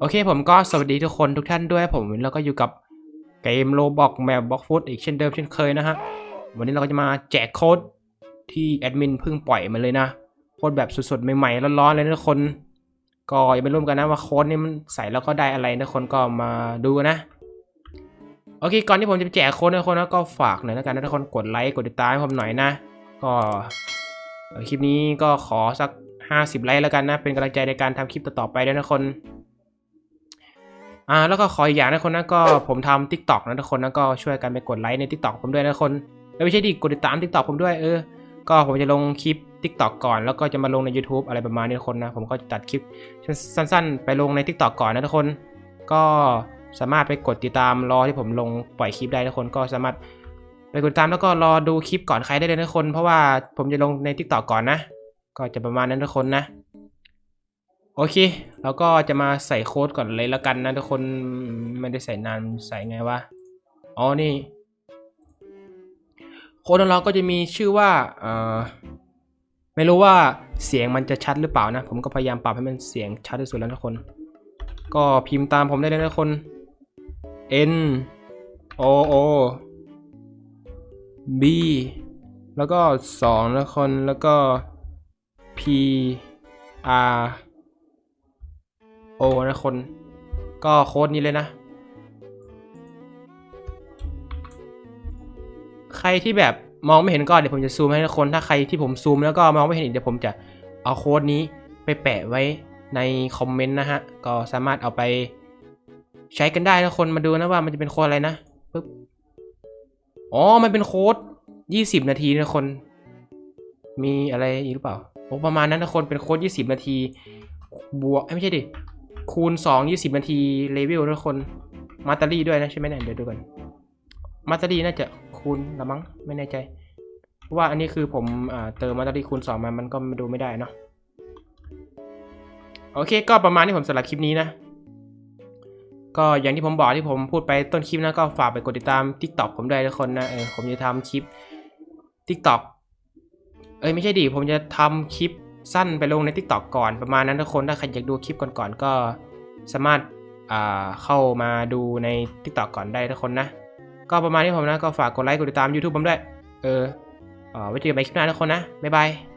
โอเคผมก็สวัสดีทุกคนทุกท่านด้วยผมแล้วก็อยู่กับเกมโลบอกแมปบ็อกฟุตอีกเช่นเดิมเช่นเคยนะฮะ วันนี้เราก็จะมาแจกโค้ดที่แอดมินเพิ่งปล่อยมาเลยนะ โค้ดแบบสดๆใหม่ๆร้อนๆเลยนะทุกคน ก็อย่าไปร่วมกันนะว่าโค้ดนี้มันใส่แล้วก็ได้อะไรนะทุกคนก็มาดูนะ โอเคก่อนที่ผมจะแจกโค้ดนะทุกคนนะก็ฝากหน่อยแล้วกันนะทุกคนกดไลค์กดติดตามให้ผมหน่อยนะ ก็คลิปนี้ก็ขอสัก 50 ไลค์แล้วกันนะ เป็นกำลังใจในการทำคลิปต่อๆไปด้วยนะทุกคน อ่าแล้วก็ขออีกอย่างนะทุกคนนะก็ผมทำ t ิ k t o k นะทุกคนนะก็ช่วยกันไปกดไลค์ใน t ิ k t o k ผมด้วยนะทุกคนแล้วไม่ใช่ดิกดติดตาม t ิ k t o k ผมด้วยเออก็ผมจะลงคลิป t ิ k t o k ก่อนแล้วก็จะมาลงใน YouTube อะไรประมาณนี้ทุกคนนะผมก็จะตัดคลิปสั้น ๆ ไปลงใน t ิ k t o k ก่อนนะทุกคน ก็สามารถไปกดติดตามรอที่ผมลงปล่อยคลิปได้ทุกคนก็สามารถไปกดตามแล้วก็รอดูคลิปก่อนใครได้เลยนะทุกคน เพราะว่าผมจะลงใน t ิ k t o k ก่อนนะ ก็จะประมาณนั้นทุกคนนะ โอเค แล้วก็จะมาใส่โค้ดก่อนเลยล้วกันนะทุกคนไม่ได้ใส่นานใส่ไงวะ อ๋อ นี่ โค้ดของเราก็จะมีชื่อว่าเอ่อไม่รู้ว่าเสียงมันจะชัดหรือเปล่านะ ผมก็พยายามปรับให้มันเสียงชัดที่สุดแล้วทุกคน ก็พิมพ์ตามผมได้เลยนะทุกคน N O O B แล้วก็สองนะทุกคน แล้วก็ P R O นะคน ก็โค้ดนี้เลยนะ ใครที่แบบมองไม่เห็นก็เดี๋ยวผมจะซูมให้ทุกคน ถ้าใครที่ผมซูมแล้วก็มองไม่เห็นอีกเดี๋ยวผมจะเอาโค้ดนี้ไปแปะไว้ในคอมเมนต์นะฮะ ก็สามารถเอาไปใช้กันได้นะคนมาดูนะว่ามันจะเป็นโค้ดอะไรนะปึ๊บ อ๋อ มันเป็นโค้ด 20 นาทีนะคน มีอะไรอีกหรือเปล่าโอ้ประมาณนั้นนะคนเป็นโค้ด 20 นาที บวกไม่ใช่ดิ คูณ 2 20 นาทีเลเวลทุกคนมาตารี่ด้วยนะใช่ไหมเนี่ยเดี๋ยวดูกันมาตารี่น่าจะคูณละมั้งไม่แน่ใจเพราะว่าอันนี้คือผมอ่าเติมมาตารี่คูณ 2 มามันก็ดูไม่ได้เนาะโอเค ก็ประมาณนี้ผมสำหรับคลิปนี้นะ ก็อย่างที่ผมบอกที่ผมพูดไปต้นคลิปนะก็ฝากไปกดติดตาม TikTok ผมด้วยทุกคนนะเออผมจะทำคลิป TikTok เอ้ยไม่ใช่ดิผมจะทำคลิป สั้นไปลงใน TikTok ก่อนประมาณนั้นทุกคนถ้าใครอยากดูคลิปก่อนๆก็สามารถเข้ามาดูใน TikTok ก่อนได้ทุกคนนะ ก็ประมาณนี้ผมนะก็ฝากกดไลค์กดติดตาม YouTube ผมด้วย เออเออไว้เจอกันใหม่คลิปหน้าทุกคนนะ บ๊ายบาย